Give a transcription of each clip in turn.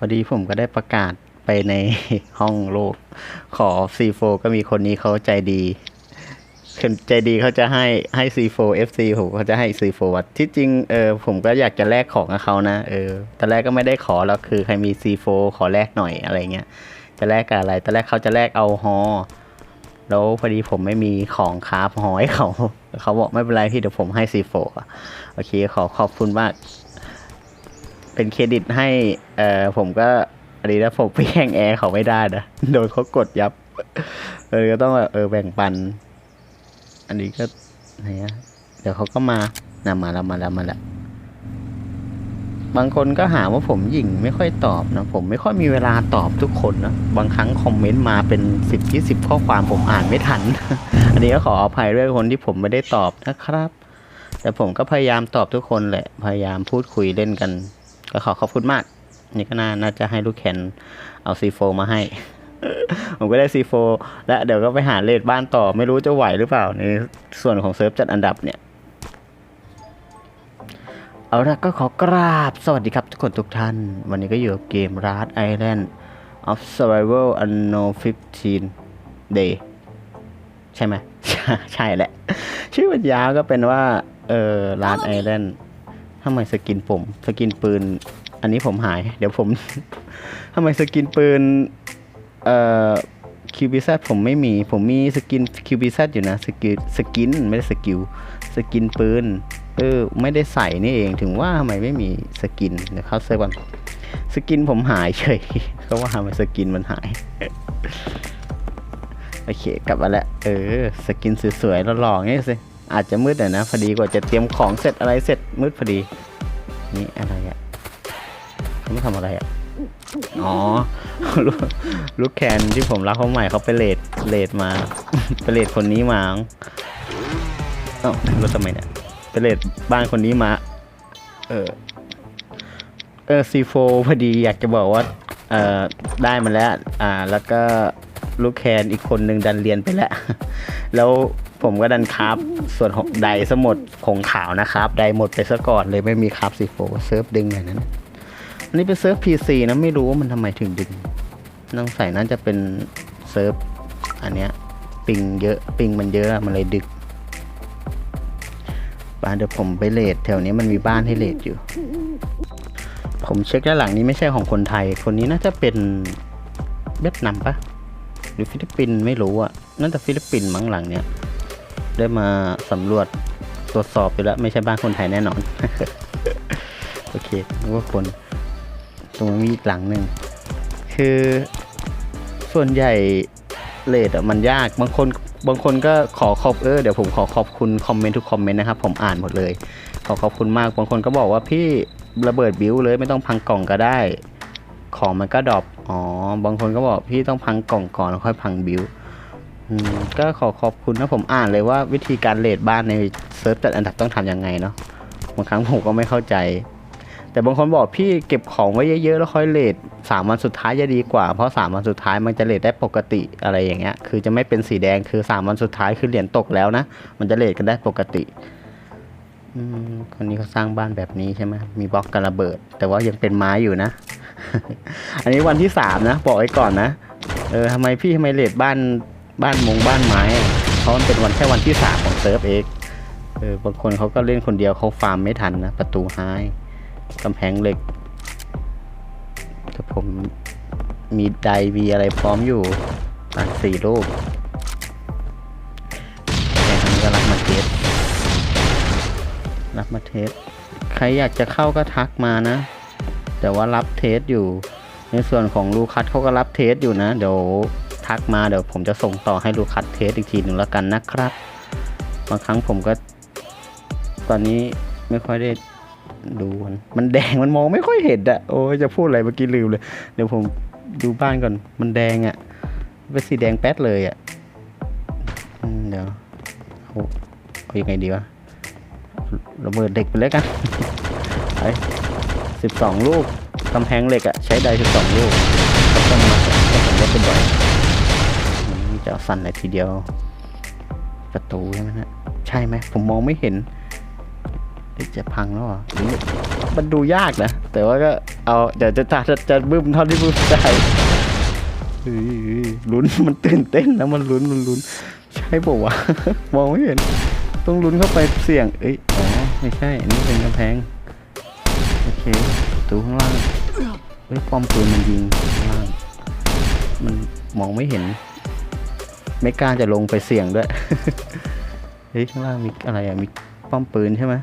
พอดีผมก็ได้ประกาศไปในห้องโลก ขอ C4 ก็มีคนนี้เขาใจดีคนใจดีเขาจะให้ให้ C4 FC ผมเขาจะให้ C4 วัดที่จริงเออผมก็อยากจะแลกของกับเขานะเออตอนแรกก็ไม่ได้ขอแล้วคือใครมี C4 ขอแลกหน่อยอะไรเงี้ยจะแลกกับอะไรตอนแรกเขาจะแลกเอาฮอแล้วพอดีผมไม่มีของคราฟฮอให้เขา เขาบอกไม่เป็นไรพี่เดี๋ยวผมให้ C4 อะโอเคขอขอบคุณมาก เป็นเครดิตให้เอ่อผมก็อันนี้นะผมไปแย่งแอร์เขาไม่ได้นะโดนเขากดยับเออก็ต้องแบบเออแบ่งปัน อันนี้ก็ไหนอะเดี๋ยวเขาก็มานะมาแล้วมาแล้วมาแล้วบางคนก็หาว่าผมหยิ่งไม่ค่อยตอบนะ ผมไม่ค่อยมีเวลาตอบทุกคนนะ บางครั้งคอมเมนต์มาเป็นสิบยี่สิบข้อความผมอ่านไม่ทัน อันนี้ก็ขออภัยด้วยคนที่ผมไม่ได้ตอบนะครับ แต่ผมก็พยายามตอบทุกคนแหละ พยายามพูดคุยเล่นกัน ก็ขอขอบคุณมาก นี่ก็น่าน่าจะให้ลูกแคนเอาซีโฟมาให้ ผมก็ได้ซีโฟและเดี๋ยวก็ไปหาเลดบ้านต่อไม่รู้จะไหวหรือเปล่า ในส่วนของเซิร์ฟจัดอันดับเนี่ยเอาละก็ขอกราบ สวัสดีครับทุกคนทุกท่าน วันนี้ก็อยู่กับเกม r a d Island of Survival Unknown 15 Day ใช่ไหม ใช่แหละ ชื่อมันยาวก็เป็นว่า เออ r a d Island ทำไมสกินผม สกินปืน อันนี้ผมหาย เดี๋ยวผม ทำไมสกินปืน เอ่อคิวบีซผมไม่มี ผมมีสกินคิวบีซอยู่นะ สกินสกินไม่ได้สกิล สกินปืน เออ ไม่ได้ใส่นี่เอง ถึงว่าทำไมไม่มีสกิน เดี๋ยวเข้าเซิร์ฟก่อนสกินผมหายเฉยเขาว่าทำไมสกินมันหาย โอเค กลับมาแล้ว เออ สกินสวยๆหล่อๆงี้สิ อาจจะมืดหน่อยนะพอดีกว่าจะเตรียมของเสร็จอะไรเสร็จมืดพอดี นี่อะไรอะ่ะเขาไม่ทำอะไรอะ่ะอ๋อลูกลูกแคนที่ผมรักเขาใหม่เขาไปเลดเลดมา ไปเลดคนนี้มาเอ้ารถทำไมเนี่ยไปเลดบ้านคนนี้มา เออเออซีโฟพอดีอยากจะบอกว่าเออได้มาแล้ว อ่า แล้วก็ลูกแคนอีกคนนึงดันเรียนไปแล้ว แล้ว ผมก็ดันคราฟส่วนของไดสมดของขาวนะครับ ไดหมดไปซะก่อนเลยไม่มีคราฟซีโฟเซิร์ฟดึงอย่างนั้นอันนี้เป็นเซิร์ฟ PC นะไม่รู้ว่ามันทำไมถึงดึงน้องใส่น่าจะเป็นเซิร์ฟอันเนี้ยปิงเยอะปิงมันเยอะอะมันเลยดึกบ้านเดี๋ยวผมไปเลทแถวนี้มันมีบ้านให้เลทอยู่ ผมเช็คแล้วหลังนี้ไม่ใช่ของคนไทย คนนี้น่าจะเป็นเวียดนามปะหรือฟิลิปปินส์ไม่รู้อะน่าจะฟิลิปปินส์มั้งหลังเนี้ย ได้มาสำรวจตรวจสอบไปแล้ว ไม่ใช่บ้านคนไทยแน่นอน โอเคนึกว่าคน ตรงนี้มีอีกหลังหนึ่ง คือส่วนใหญ่เลทอะมันยากบางคนบางคนก็ขอขอบเออเดี๋ยวผมขอขอบคุณคอมเมนต์ทุกคอมเมนต์นะครับผมอ่านหมดเลย ขอขอบคุณมากบางคนก็บอกว่าพี่ระเบิดบิวเลยไม่ต้องพังกล่องก็ได้ ของมันก็ดรอปอ๋อบางคนก็บอกพี่ต้องพังกล่องก่อนแล้วค่อยพังบิว อืมก็ขอขอบคุณนะผมอ่านเลยว่าวิธีการเลทบ้านในเซิร์ฟจัดอันดับต้องทำยังไงเนาะบางครั้งผมก็ไม่เข้าใจ แต่บางคนบอกพี่เก็บของไว้เยอะๆแล้วค่อยเลทสามวันสุดท้ายจะดีกว่า เพราะสามวันสุดท้ายมันจะเลทได้ปกติอะไรอย่างเงี้ย คือจะไม่เป็นสีแดงคือสามวันสุดท้ายคือเหรียญตกแล้วนะมันจะเลทกันได้ปกติอืมคนนี้เขาสร้างบ้านแบบนี้ใช่ไหมมีบล็อกกันระเบิด แต่ว่ายังเป็นไม้อยู่นะ อันนี้วันที่สามนะบอกไว้ก่อนนะเออทำไมพี่ทำไมเลทบ้าน บ้านมงบ้านไม้เพราะมันเป็นวันแค่วันที่สามของเซิร์ฟเองเออบางคนเขาก็เล่นคนเดียวเขาฟาร์มไม่ทันนะประตูไฮกำแพงเหล็กแต่ผมมีไดมีอะไรพร้อมอยู่ประมาณสี่ลูกแค่นั้นก็รับมาเทสรับมาเทสใครอยากจะเข้าก็ทักมานะ แต่ว่ารับเทสอยู่ ในส่วนของลูคัสเขาก็รับเทสอยู่นะ เดี๋ยว ทักมาเดี๋ยวผมจะส่งต่อให้ลูคัสเทสอีกทีหนึ่งแล้วกันนะครับ บางครั้งผมก็ ตอนนี้ไม่ค่อยได้ดูมันมันแดงมันมองไม่ค่อยเห็นอะโอ้ยจะพูดอะไรเมื่อกี้ลืมเลย เดี๋ยวผมดูบ้านก่อน มันแดงอะเป็นสีแดงแป๊ดเลยอะเดี๋ยวเอาเอายังไงดีวะระเบิดเด็กไปเลยกันไปสิบสองลูกกำแพงเหล็กอะใช้ได้สิบสองลูกก็ต้องมาก็ผมก็เป็นบ่อย จะเอาสั่นเลยทีเดียว ประตูใช่ไหมฮะใช่ไหมผมมองไม่เห็นจะพังแล้วเหรอหรือมันดูยากนะ แต่ว่าก็เอาเดี๋ยวจะจะจะจะบึ้มเท่าที่บึ้มได้ลุ้นมันตื่นเต้นนะมันลุ้นมันลุ้น ใช่ปะวะมองไม่เห็น ต้องลุ้นเข้าไปเสี่ยง เอ้ยอ๋อไม่ใช่อันนี้เป็นกำแพงโอเคประตูข้างล่างเฮ้ยป้อมปืนมันยิงข้างล่างมันมองไม่เห็น ไม่กล้าจะลงไปเสี่ยงด้วย เฮ้ยข้างล่างมีอะไรอะ มีป้อมปืนใช่ไหม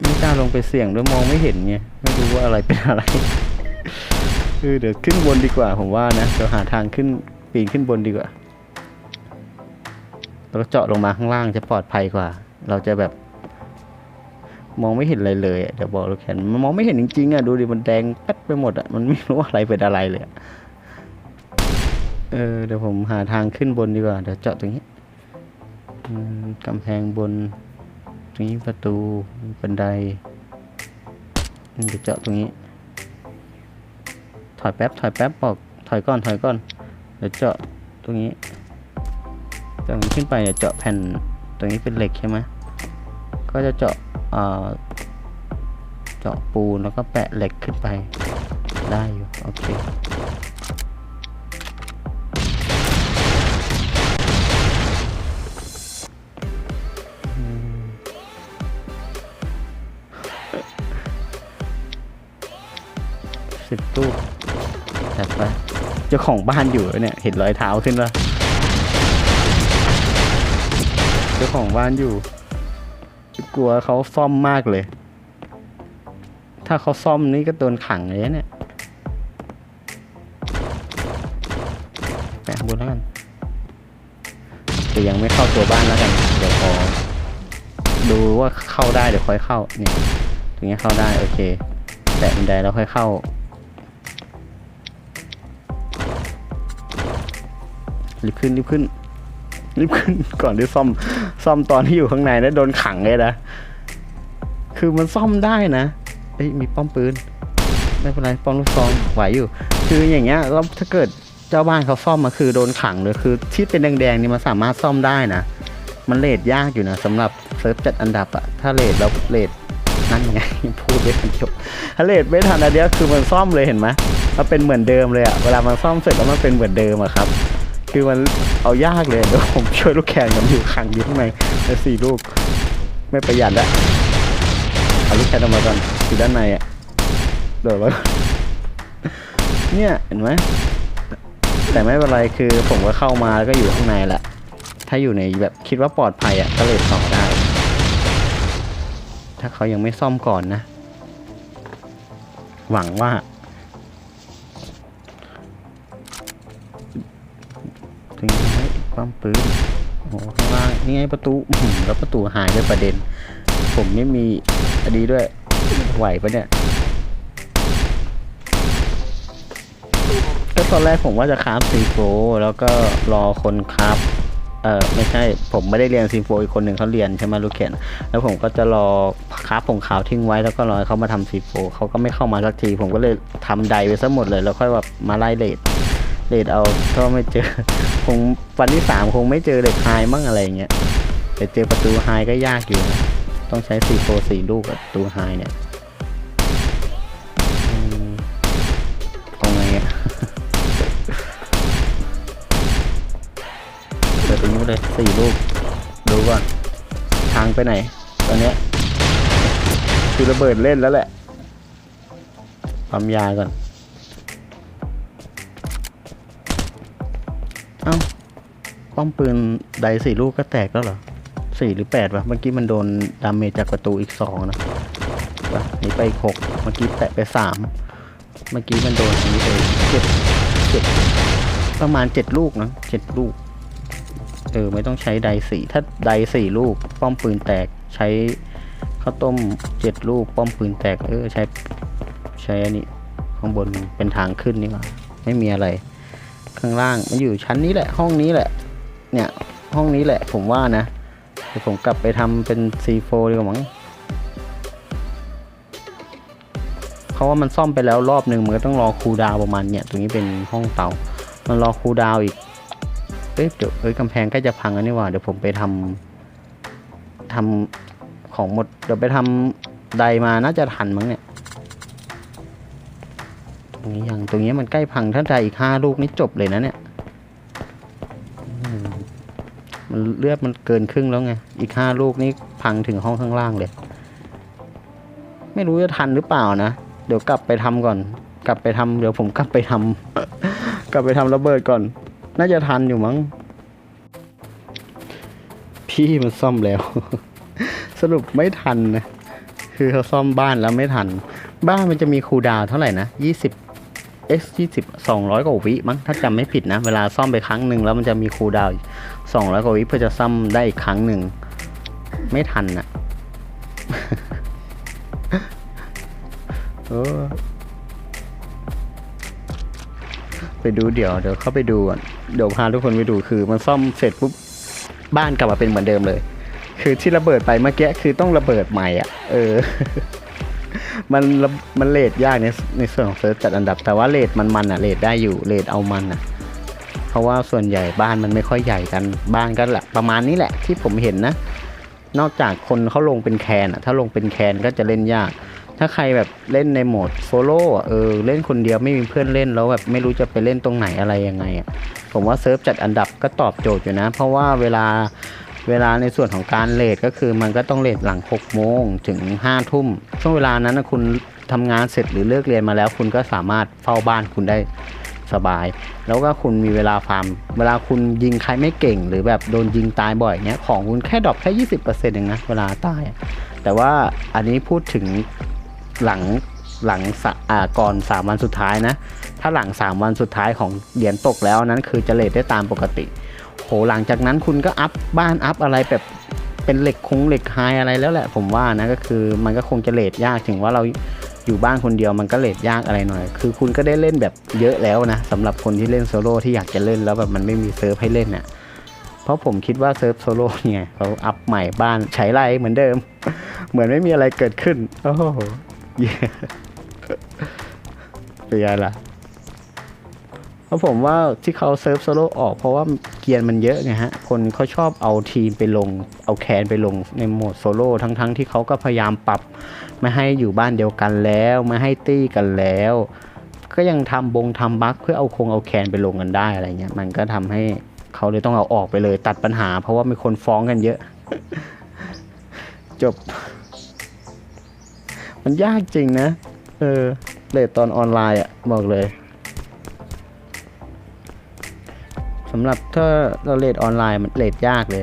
ไม่กล้าลงไปเสี่ยงด้วยมองไม่เห็นไง ไม่รู้ว่าอะไรเป็นอะไรเออเดี๋ยวขึ้นบนดีกว่าผมว่านะเดี๋ยวหาทางขึ้นปีนขึ้นบนดีกว่าแล้วเจาะลงมาข้างล่างจะปลอดภัยกว่า เราจะแบบ มองไม่เห็นอะไรเลยเดี๋ยวบอกเราแขนมันมองไม่เห็นจริงๆอะ ดูดิมันแดงแป๊ดไปหมดอะ มันไม่รู้อะไรเป็นอะไรเลยอะ เออเดี๋ยวผมหาทางขึ้นบนดีกว่า เดี๋ยวเจาะตรงนี้กำแพงบน ตรงนี้ประตูบันไดเดี๋ยวเจาะตรงนี้ ถอยแป๊บถอยแป๊บบอกถอยก่อนถอยก่อนเดี๋ยวเจาะตรงนี้ตรงนี้ขึ้นไปเนี่ยวเจาะแผ่นตรงนี้เป็นเหล็กใช่ไหมก็จะเจาะเอ่อเจาะปูนแล้วก็แปะเหล็กขึ้นไปได้อยู่โอเค เจ้าของบ้านอยู่เนี่ย เห็นรอยเท้าขึ้นปะเจ้าของบ้านอยู่ กลัวเขาซ่อมมากเลย ถ้าเขาซ่อมนี่ก็โดนขังเลยเนี่ยแปะข้างบนแล้วกันแต่ยังไม่เข้าตัวบ้านแล้วกัน เดี๋ยวพอดูว่าเข้าได้เดี๋ยวค่อยเข้าเนี่ยตรงนี้เข้าได้โอเค แตะบันไดแล้วค่อยเข้า รีบขึ้นรีบขึ้นรีบขึ้นก่อนที่ซ่อมซ่อมตอนที่อยู่ข้างในนะโดนขังเลยนะคือมันซ่อมได้นะเอ้ยมีป้อมปืนไม่เป็นไรป้อมลูกซองไหวอยู่ คืออย่างเงี้ยแล้วถ้าเกิดเจ้าบ้านเขาซ่อมมาคือโดนขังเลยคือ ที่เป็นแดงๆนี่มันสามารถซ่อมได้นะมันเลทยากอยู่นะสำหรับเซิร์ฟจัดอันดับอะถ้าเลทแล้วเลทนั่นไงพูดไม่ทันจบถ้าเลทไม่ทันอันเดียวคือมันซ่อมเลยเห็นไหมมันเป็นเหมือนเดิมเลยอะเวลามันซ่อมเสร็จแล้วมันเป็นเหมือนเดิมอะครับ คือมันเอายากเลยเดี๋ยวผมช่วยลูกแข่งกับอยู่ขังอยู่ข้างในในสี่ลูก ไม่ประหยัดละเอาลูกแข่งออกมาก่อนอยู่ด้านในอะโดดไว้เนี่ยเห็นไหมแต่ไม่เป็นไรคือผมก็เข้ามาแล้วก็อยู่ข้างในแหละ ถ้าอยู่ในแบบคิดว่าปลอดภัยอะก็เลยต่อได้ ถ้าเขายังไม่ซ่อมก่อนนะ หวังว่า ถึงไหมความปืนโอ้โหข้างล่างนี่ไงประตูแล้วประตูหายด้วยประเด็น ผมไม่มีอันนี้ด้วยไหวปะเนี่ยก็ตอนแรกผมว่าจะคราฟซีโฟแล้วก็รอคนคราฟเออไม่ใช่ผมไม่ได้เรียนซีโฟอีกคนหนึ่งเขาเรียนใช่ไหมลูกเขนแล้วผมก็จะรอคราฟผงขาวทิ้งไว้แล้วก็รอเขามาทำซีโฟเขาก็ไม่เข้ามาสักที ผมก็เลยทำไดไว้ซะหมดเลย แล้วค่อยแบบมาไล่เลด เลดเอาก็ไม่เจอ คงวันที่สามคงไม่เจอเหล็กไฮมั่งอะไรเงี้ยแต่เจอประตูไฮก็ยากอยู่ ต้องใช้ซีโฟสี่ลูกกับประตูไฮเนี่ยตรงไหนอะเปิดตรงนี้เลยสี่ลูก ดูก่อนทางไปไหน ตอนเนี้ยคือระเบิดเล่นแล้วแหละปั๊มยาก่อน เอ้าป้อมปืนไดสี่ลูกก็แตกแล้วเหรอสี่หรือแปดวะเมื่อกี้มันโดนดาเมจจากประตูอีกสองนะวะนี่ไปหกเมื่อกี้แตะไปสามเมื่อกี้มันโดนอันนี้ไปเจ็ดเจ็ดประมาณเจ็ดลูกนะเจ็ดลูก เออ ไม่ต้องใช้ไดสี่ถ้าไดสี่ลูก ป้อมปืนแตกใช้ข้าวต้มเจ็ดลูก ป้อมปืนแตก เออ ใช้ ใช้อันนี้ข้างบนเป็นทางขึ้นนี่หว่าไม่มีอะไร ข้างล่างมันอยู่ชั้นนี้แหละห้องนี้แหละ เนี่ยห้องนี้แหละ ผมว่านะเดี๋ยวผมกลับไปทำเป็น C4 ดีกว่ามั้งเพราะว่ามันซ่อมไปแล้วรอบหนึ่งมันก็ต้องรอคูดาวประมาณเนี่ยตรงนี้เป็นห้องเตา มันรอคูดาวอีกเอ้ยเดี๋ยวเอ้ยกำแพงใกล้จะพังแล้วนี่ว่าเดี๋ยวผมไปทำทำของหมดเดี๋ยวไปทใดมาน่าจะทันมั้งเนี่ย รงนี้ยังตรงนี้มันใกล้พังถ้านใดอีกห้าลูกนี่จบเลยนะเนี่ยมันเลือดมันเกินครึ่งแล้วไง อีกห้าลูกนี่พังถึงห้องข้างล่างเลย ไม่รู้จะทันหรือเปล่านะ เดี๋ยวกลับไปทำก่อน กลับไปทำเดี๋ยวผมกลับไปทำกลับไปทำระเบิดก่อน น่าจะทันอยู่มั้ง พี่มันซ่อมแล้ว สรุปไม่ทันนะ คือเขาซ่อมบ้านแล้วไม่ทัน บ้านมันจะมีคูดาวเท่าไหร่นะยี่สิบ x ยี่สิบสองร้อยกว่าวิมั้งถ้าจำไม่ผิดนะ เวลาซ่อมไปครั้งหนึ่งแล้วมันจะมีคูลดาวสองร้อยกว่าวิเพื่อจะซ่อมได้อีกครั้งหนึ่ง ไม่ทันอะไปดูเดี๋ยวเดี๋ยวเข้าไปดูก่อนเดี๋ยวพาทุกคนไปดูคือ มันซ่อมเสร็จปุ๊บบ้านกลับมาเป็นเหมือนเดิมเลย คือที่ระเบิดไปเมื่อกี้คือต้องระเบิดใหม่อะ เออ มันระมันเลทยากในในส่วนของเซิร์ฟจัดอันดับ แต่ว่าเลทมันมันอะเลทได้อยู่เลทเอามันอะ เพราะว่าส่วนใหญ่บ้านมันไม่ค่อยใหญ่กันบ้านก็แหละประมาณนี้แหละที่ผมเห็นนะ นอกจากคนเขาลงเป็นแคนอะ ถ้าลงเป็นแคนก็จะเล่นยาก ถ้าใครแบบเล่นในโหมดโซโล่เออเล่นคนเดียวไม่มีเพื่อนเล่นแล้วแบบไม่รู้จะไปเล่นตรงไหนอะไรยังไงอะผมว่าเซิร์ฟจัดอันดับก็ตอบโจทย์อยู่นะ เพราะว่าเวลา เวลาในส่วนของการเลทก็คือมันก็ต้องเลทหลัง6โมงถึง5ทุ่ม ช่วงเวลานั้นนะคุณทำงานเสร็จหรือเลิกเรียนมาแล้ว คุณก็สามารถเฝ้าบ้านคุณได้สบาย แล้วก็คุณมีเวลาฟาร์ม เวลาคุณยิงใครไม่เก่ง หรือแบบโดนยิงตายบ่อยเนี้ยของคุณแค่ดรอปแค่ยี่สิบเปอร์เซ็นต์เองนะเวลาตาย แต่ว่าอันนี้พูดถึงหลังหลังอ่าก่อนสามวันสุดท้ายนะ ถ้าหลังสามวันสุดท้ายของเหรียญตกแล้วนั้นคือจะเลทได้ตามปกติ โหหลังจากนั้นคุณก็อัพบ้านอัพอะไรแบบเป็นเหล็กคงเหล็กไฮอะไรแล้วแหละ ผมว่านะก็คือมันก็คงจะเลทยากถึงว่าเราอยู่บ้านคนเดียวมันก็เลทยากอะไรหน่อย คือคุณก็ได้เล่นแบบเยอะแล้วนะสำหรับคนที่เล่นโซโล่ที่อยากจะเล่นแล้วแบบมันไม่มีเซิร์ฟให้เล่นเน่ะเพราะผมคิดว่าเซิร์ฟโซโล่ไงเขาอัพใหม่บ้านใช้ไรเหมือนเดิม เหมือนไม่มีอะไรเกิดขึ้น โอ้โหเยเป็นไงล่ะ เพราะผมว่าที่เขาเซิร์ฟโซโล่ออกเพราะว่าเกียร์มันเยอะไงฮะ คนเขาชอบเอาทีมไปลง เอาแคนไปลงในโหมดโซโล่ทั้งๆที่เขาก็พยายามปรับ ไม่ให้อยู่บ้านเดียวกันแล้ว ไม่ให้ตี้กันแล้ว ก็ยังทำบงทำบั๊กเพื่อเอาคงเอาแคนไปลงกันได้อะไรเงี้ยมันก็ทำให้เขาเลยต้องเอาออกไปเลยตัดปัญหา เพราะว่ามีคนฟ้องกันเยอะ จบ มันยากจริงนะ เออเลทตอนออนไลน์อะบอกเลยำหรับถ้าเราเลทออนไลน์มันเลทยากเลย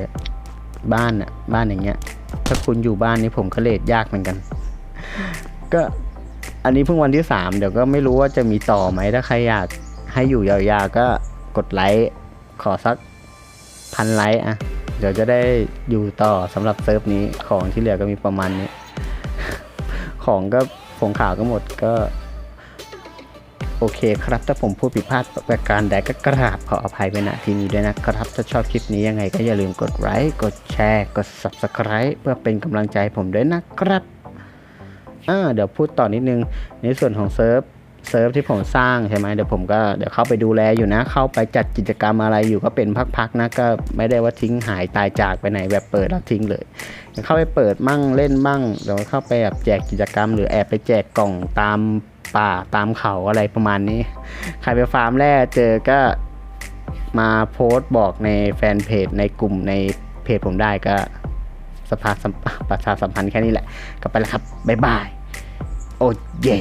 บ้านอะบ้านอย่างเงี้ย ถ้าคุณอยู่บ้านนี้ผมก็เลทยากเหมือนกัน ก็อันนี้เพิ่งวันที่สามเดี๋ยวก็ไม่รู้ว่าจะมีต่อไหมถ้าใครอยากให้อยู่ยาวๆก็กดไลค์ขอสักพันไลค์อะเดี๋ยวจะได้อยู่ต่อสำหรับเซิร์ฟนี้ของที่เหลือก็มีประมาณนี้ ของก็ผงขาวก็หมดก็ โอเคครับ ถ้าผมพูดผิดพลาดประการใดก็กราบขออภัยไปณที่นี้ด้วยนะครับ ถ้าชอบคลิปนี้ยังไงก็อย่าลืมกดไลค์กดแชร์ กด subscribe เพื่อเป็นกำลังใจให้ผมด้วยนะครับอ่าเดี๋ยวพูดต่อนิดนึง ในส่วนของเซิร์ฟเซิร์ฟที่ผมสร้างใช่ไหมเดี๋ยวผมก็เดี๋ยวเข้าไปดูแลอยู่นะ เข้าไปจัดกิจกรรมอะไรอยู่ก็เป็นพักๆนะก็ไม่ได้ว่าทิ้งหายตายจากไปไหนแบบเปิดแล้วทิ้งเลยเข้าไปเปิดมั่งเล่นมั่งเดี๋ยวเข้าไปแบบแจกกิจกรรม หรือแอบไปแจกกล่องตาม ป่าตามเขาอะไรประมาณนี้ ใครไปฟาร์มแร่เจอก็มาโพสต์บอกในแฟนเพจในกลุ่มในเพจผมได้ก็สภาสัมประชาสัมพันธ์แค่นี้แหละ ก็ไปแล้วครับ บ๊ายบาย โอ้เย่